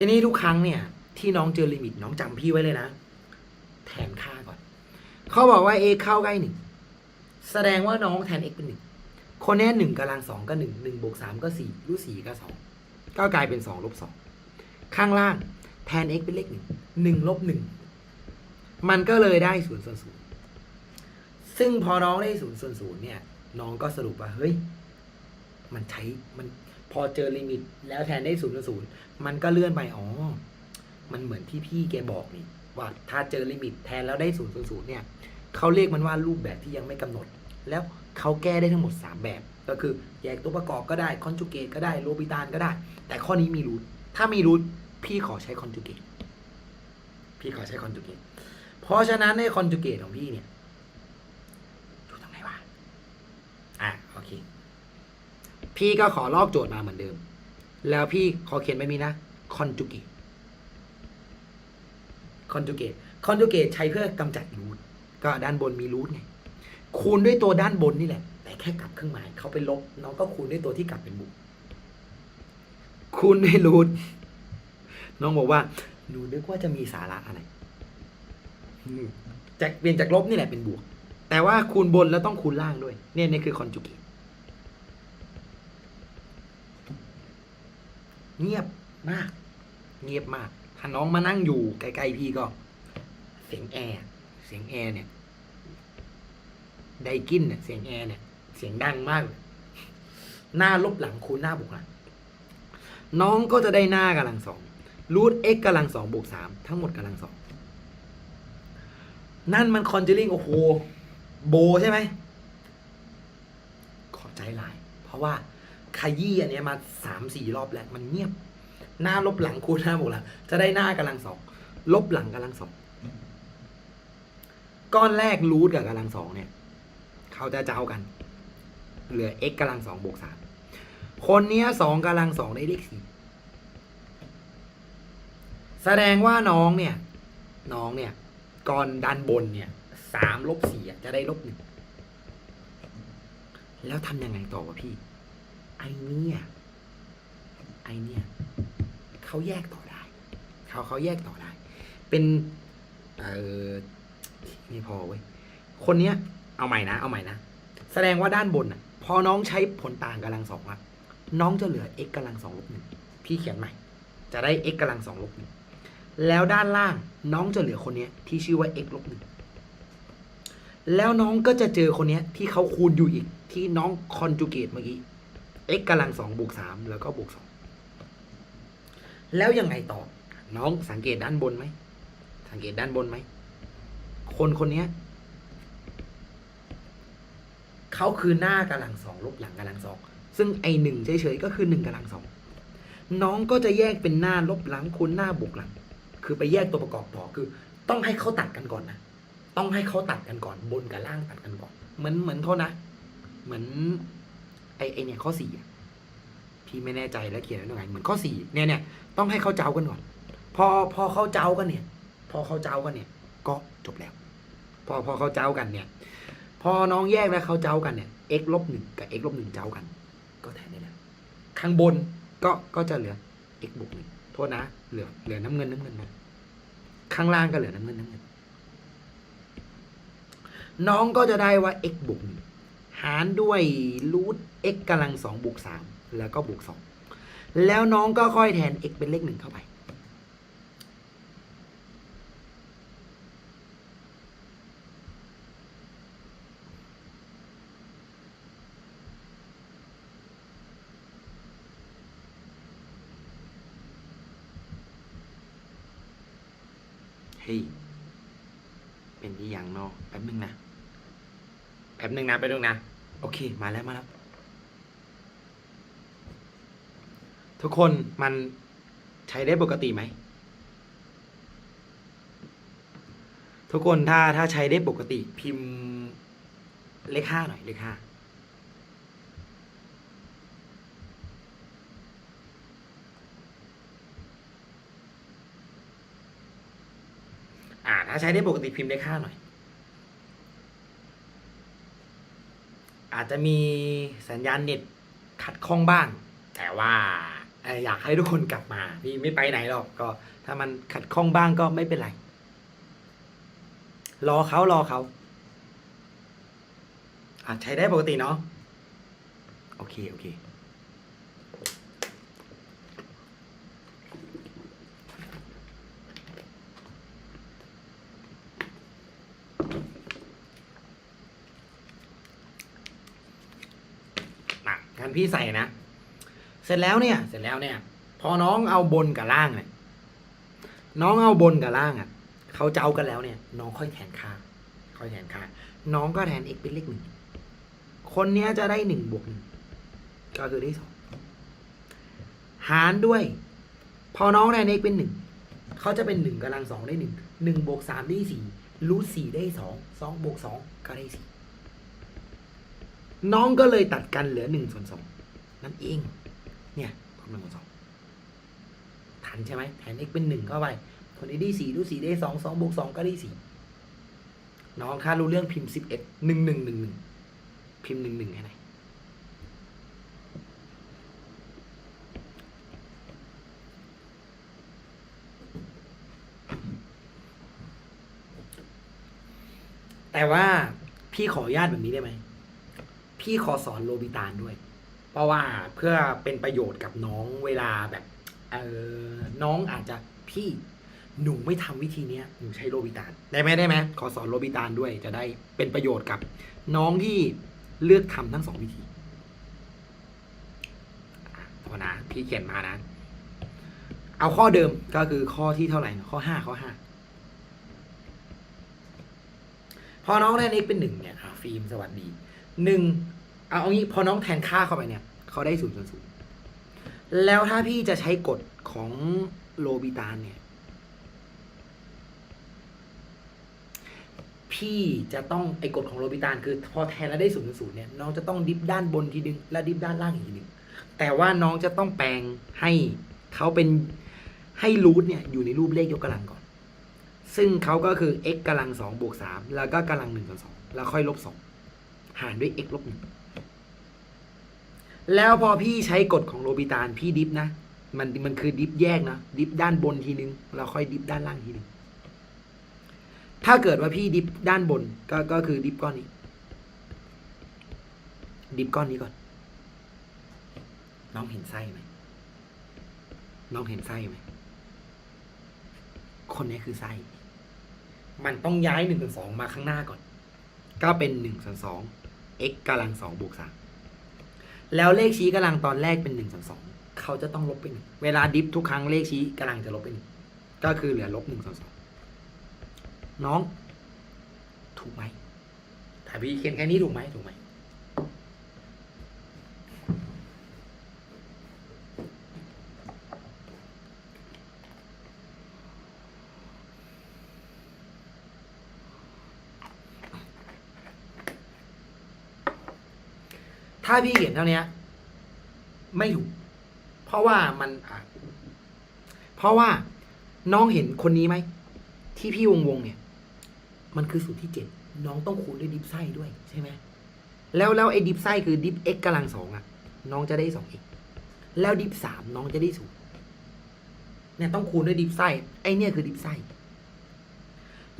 ทีนี้ทุกครั้งเนี่ย ที่น้องเจอลิมิตน้องจำพี่ไว้เลยนะ แทนค่าก่อน เขาบอกว่า a เข้าใกล้หนึ่งแสดงว่าน้องแทน x เป็นหนึ่งคนนี้หนึ่งกำลังสองก็หนึ่งหนึ่งบวกสามก็สี่รูทสี่ก็สองก็กลายเป็นสองลบสองข้างล่างแทน x เป็นเลขหนึ่งหนึ่งลบหนึ่งมันก็เลยได้ศูนย์ส่วนศูนย์ซึ่งพอน้องได้ศูนย์ส่วนศูนย์เนี่ย น้องก็สรุปว่าเฮ้ย มันใช้มัน พอเจอลิมิตแล้วแทนได้ศูนย์ศูนย์มันก็เลื่อนไปอ๋อ มันเหมือนที่พี่แกบอกนี่ว่าถ้าเจอลิมิตแทนแล้วได้ศูนย์ศูนย์เนี่ยเขาเรียกมันว่ารูปแบบที่ยังไม่กำหนด แล้วเขาแก้ได้ทั้งหมด 3 แบบ ก็คือแยกตัวประกอบก็ได้คอนจูเกตก็ได้โรบิตานก็ได้ แต่ข้อนี้มีรูทถ้ามีรูทพี่ขอใช้คอนจูเกตพี่ขอใช้คอนจูเกตเพราะฉะนั้นในคอนจูเกตของพี่เนี่ยอยู่ตรงไหนวะอะโอเค พี่ก็ขอลอกโจทย์มาเหมือนเดิม แล้วพี่ขอเขียนไปมีนะ conjugate conjugate conjugate ใช้เพื่อกำจัดรูทก็ด้านบนมีรูทไงคูณด้วยตัวด้านบนนี่แหละ แต่แค่กลับเครื่องหมายเขาไปลบน้องก็คูณด้วยตัวที่กลับเป็นบวกคูณด้วยรูทน้องบอกว่าหนูนึกว่าจะมีสาระอะไรจากเปลี่ยนจากลบนี่แหละเป็นบวก แต่ว่าคูณบนแล้วต้องคูณล่างด้วย เนี่ยนี่คือ conjugate เงียบมาก เงียบมาก ถ้าน้องมานั่งอยู่ใกล้ๆพี่ก็ เสียงแอร์เสียงแอร์เนี่ยไดกินเนี่ยเสียงแอร์เนี่ย เสียงดังมากเลยหน้าลบหลังคูณหน้าบวกหลังน้องก็จะได้หน้ากำลังสองรูท x กกำลังสองบวกสามทั้งหมดกำลังสองนั่นมันคอนเจลิ่งโอ้โหโบใช่ไหมขอบใจหลาย เพราะว่า ขยี้อันนี้มาสามสี่รอบแล้วมันเงียบ หน้าลบหลังคูณหน้าบวกหลังจะได้หน้ากำลังสองลบหลังกำลังสองก้อนแรกรูทกับกำลังสองเนี่ย เขาจะเจ้ากัน เหลือ x กำลังสองบวกสามคนเนี้ยสองกำลังสองได้เลขสี่แสดงว่าน้องเนี่ย น้องเนี่ยก้อนด้านบนเนี่ยสามลบสี่จะได้ลบหนึ่งแล้วทำยังไงต่อวะพี่ ไอเนี่ยไอเนี่ยเขาแยกต่อได้เขาเขาแยกต่อได้ เป็นเออไม่พอเว้ยคนเนี้ย เอาใหม่นะ เอาใหม่นะ แสดงว่าด้านบนอะ พอน้องใช้ผลต่างกำลังสองอะน้องจะเหลือ x กำลังสองลบหนึ่งพี่เขียนใหม่ จะได้ x กำลังสองลบหนึ่งแล้วด้านล่างน้องจะเหลือคนเนี้ย ที่ชื่อว่า x ลบหนึ่งแล้วน้องก็จะเจอคนเนี้ย ที่เขาคูณอยู่อีก ที่น้องคอนจูเกตเมื่อกี้ x กำลังสองบวกสามแล้วก็บวกสองแล้วยังไงต่อ น้องสังเกตด้านบนไหม สังเกตด้านบนไหม คนคนนี้เขาคือหน้ากำลังสองลบหลังกำลังสองซึ่งไอหนึ่งเฉยๆก็คือหนึ่งกำลังสองน้องก็จะแยกเป็นหน้าลบหลังคูณหน้าบวกหลัง คือไปแยกตัวประกอบต่อคือ ต้องให้เขาตัดกันก่อนนะ ต้องให้เขาตัดกันก่อนบนกับล่างตัดกันก่อน เหมือนเหมือนโทษนะ เหมือน ไอไอเนี่ยข้อสี่พี่ไม่แน่ใจแล้วเขียนไว้ตรงไหนเหมือนข้อสี่เนี่ยเนี่ยต้องให้เข้าเจ้ากันก่อน พอพอเข้าเจ้ากันเนี่ย พอเข้าเจ้ากันเนี่ย ก็จบแล้ว พอพอเข้าเจ้ากันเนี่ย พอน้องแยกแล้วเข้าเจ้ากันเนี่ย x ลบหนึ่งกับ x ลบหนึ่งเจ้ากัน ก็แทนได้แล้วข้างบนก็ก็จะเหลือ x บวกหนึ่งโทษนะเหลือเหลือน้ำเงินน้ำเงินนะข้างล่างก็เหลือน้ำเงินน้ำเงิน น้องก็จะได้ว่า x บวกหนึ่ง หารด้วยรูท x กำลังสองบวกสามแล้วก็บวกสองแล้วน้องก็ค่อยแทน x เป็นเลขหนึ่งเข้าไป เฮ้ย เป็นที่ยังเนาะแป๊บนึงนะ แป๊บนึงนะแป๊บนึงนะ โอเค มาแล้วมาแล้ว ทุกคนมันใช้ได้ปกติไหม ทุกคนถ้าถ้าใช้ได้ปกติพิมพ์เลขห้าหน่อยเลขห้าอ่าถ้าใช้ได้ปกติพิมพ์เลขห้าหน่อย อาจจะมีสัญญาณเน็ตขัดข้องบ้าง แต่ว่าอยากให้ทุกคนกลับมาพี่ไม่ไปไหนหรอกก็ ถ้ามันขัดข้องบ้างก็ไม่เป็นไรรอเขารอเขาอาจใช้ได้ปกติเนาะโอเค โอเค อะงั้ นพี่ใส่นะ เสร็จแล้วเนี่ย เสร็จแล้วเนี่ย พอน้องเอาบนกับล่างเนี่ยน้องเอาบนกับล่างอะเขาเจ้ากันแล้วเนี่ย น้องค่อยแทนค่าค่อยแทนค่าน้องก็แทน x เป็นเลขหนึ่งคนเนี้ยจะได้หนึ่งบวกหนึ่งก็คือได้สองหารด้วย พอน้องแทน x เป็นหนึ่งเขาจะเป็นหนึ่งกำลังสองได้หนึ่งหนึ่งบวกสามได้สี่รูทสี่ได้สองสองบวกสองก็ได้สี่ น้องก็เลยตัดกันเหลือหนึ่งส่วนสองนั่นเอง เนี่ยความหนึ่งส่วนสองทันใช่ไหมแทน x เป็นหนึ่งเข้าไป คนนี้ได้สี่รูทสี่ได้สองสองบวกสองก็ได้สี่น้องค่ารู้เรื่องพิมพ์สิบเอ็ดหนึ่งหนึ่งหนึ่งหนึ่งพิมพ์หนึ่งหนึ่งให้ไหนแต่ว่าพี่ขออนุญาตแบบนี้ได้ไหม พี่ขอสอนโรบิตานด้วย เพราะว่าเพื่อเป็นประโยชน์กับน้องเวลาแบบเออน้องอาจจะพี่หนูไม่ทำวิธีเนี้ยหนูใช้โรบิตานได้ไหมได้ไหมขอสอนโรบิตานด้วยจะได้เป็นประโยชน์กับน้องที่เลือกทำทั้งสองวิธีอะพอนะพี่เขียนมานะ เอาข้อเดิมก็คือข้อที่เท่าไหร่นะข้อห้าข้อห้าพอน้องได้เอ็กเป็นหนึ่งเนี่ยอะฟิล์มสวัสดีหนึ่ง เอาเอางี้พอน้องแทนค่าเข้าไปเนี่ย เขาได้ศูนย์ส่วนศูนย์แล้วถ้าพี่จะใช้กฎของโรบิตานเนี่ย พี่จะต้องไอ้กฎของโรบิตานคือ พอแทนแล้วได้ศูนย์ศูนย์เนี่ยน้องจะต้องดิฟด้านบนทีนึงแล้วดิฟด้านล่างอีกทีนึงแต่ว่าน้องจะต้องแปลงให้เขาเป็นให้รูทเนี่ยอยู่ในรูปเลขยกกำลังก่อน ซึ่งเขาก็คือ x กำลังสองบวกสามแล้วก็กำลังหนึ่งส่วนสองแล้วค่อยลบสองหารด้วย x ลบหนึ่ง แล้วพอพี่ใช้กฎของโรบิตานพี่ดิฟนะ มันมันคือดิฟแยกนะ ดิฟด้านบนทีนึง แล้วค่อยดิฟด้านล่างทีนึง ถ้าเกิดว่าพี่ดิฟด้านบนก็ก็คือดิฟก้อนนี้ ดิฟก้อนนี้ก่อน น้องเห็นไส้ไหมน้องเห็นไส้ไหม คนนี้คือไส้ มันต้องย้ายหนึ่งส่วนสองมาข้างหน้าก่อน ก็เป็นหนึ่งส่วนสอง x กำลังสองบวกสาม แล้วเลขชี้กำลังตอนแรกเป็นหนึ่งส่วนสองเขาจะต้องลบไปหนึ่งเวลาดิฟทุกครั้งเลขชี้กำลังจะลบไปหนึ่งก็คือเหลือลบหนึ่งส่วนสองน้อง ถูกไหมแต่พี่เขียนแค่นี้ถูกไหมถูกไหม ถ้าพี่เขียนเท่านี้ไม่ถูกเพราะว่ามันเพราะว่าน้องเห็นคนนี้ไหม ที่พี่วงวงเนี่ย มันคือสูตรที่เจ็ดน้องต้องคูณด้วยดิฟไส้ด้วยใช่ไหมแล้วแล้วไอ้ดิฟไส้คือดิฟ x กกำลังสองอะ น้องจะได้สอง x แล้วดิฟสามน้องจะได้ศูนย์เนี่ยต้องคูณด้วยดิฟไส้ไอ้เนี่ยคือดิฟไส้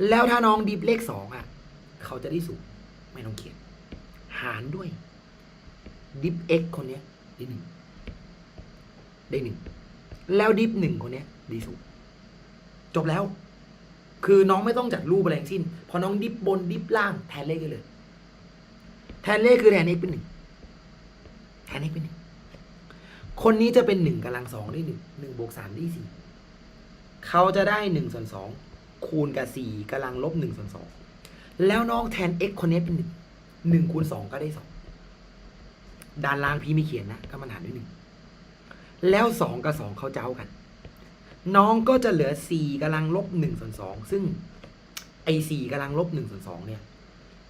แล้วถ้าน้องดิฟเลขสองอะ เขาจะได้ศูนย์ไม่ต้องเขียน หารด้วย ดิฟ x คนนี้ได้หนึ่งได้หนึ่งแล้วดิฟหนึ่งคนนี้ได้ศูนย์จบแล้ว คือน้องไม่ต้องจัดรูปอะไรทั้งสิ้น พอน้องดิฟบนดิฟล่างแทนเลขได้เลย แทนเลขคือแทน x เป็นหนึ่งแทน x เป็นหนึ่งคนนี้จะเป็นหนึ่งกำลังสองได้หนึ่งหนึ่งบวกสามได้สี่เขาจะได้หนึ่งส่วนสองคูณกับสี่กำลังลบหนึ่งส่วนสองแล้วน้องแทน x คนนี้เป็นหนึ่งหนึ่งคูณสองก็ได้สอง ด้านล่างพี่ไม่เขียนนะก็มันหารด้วยหนึ่งแล้วสองกับสองเขาเจ้ากัน น้องก็จะเหลือสี่กำลังลบหนึ่งส่วนสองซึ่งไอ้สี่กำลังลบหนึ่งส่วนสองเนี่ย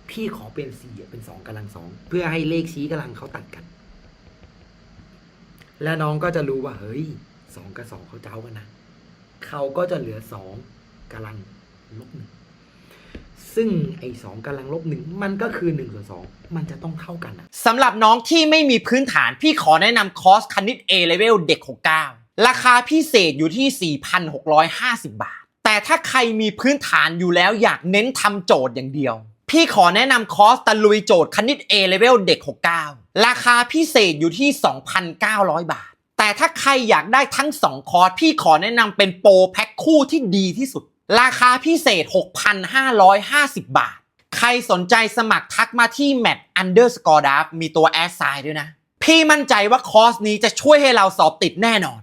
พี่ขอเป็นสี่เป็นสองกำลังสองเพื่อให้เลขชี้กำลังเขาตัดกัน แล้วน้องก็จะรู้ว่าเฮ้ยสองกับสองเขาเจ้ากันนะเขาก็จะเหลือสองกำลังลบหนึ่ง ซึ่งไอ้สองกำลังลบหนึ่งมันก็คือ1ส่วน2มันจะต้องเท่ากันอะสำหรับน้องที่ไม่มีพื้นฐานพี่ขอแนะนำคอร์สคณิต A Level เด็ก 69 ราคาพิเศษอยู่ที่ 4,650 บาท แต่ถ้าใครมีพื้นฐานอยู่แล้วอยากเน้นทำโจทย์อย่างเดียว พี่ขอแนะนำคอร์สตะลุยโจทย์คณิต A Level เด็ก 69 ราคาพิเศษอยู่ที่ 2,900 บาท แต่ถ้าใครอยากได้ทั้ง 2 คอร์สพี่ขอแนะนำเป็นโปรแพ็คคู่ที่ดีที่สุด ราคาพิเศษ 6,550 บาท ใครสนใจสมัครทักมาที่ mat underscore d a f มีตัวแอดไซด์ด้วยนะ พี่มั่นใจว่าคอร์สนี้จะช่วยให้เราสอบติดแน่นอน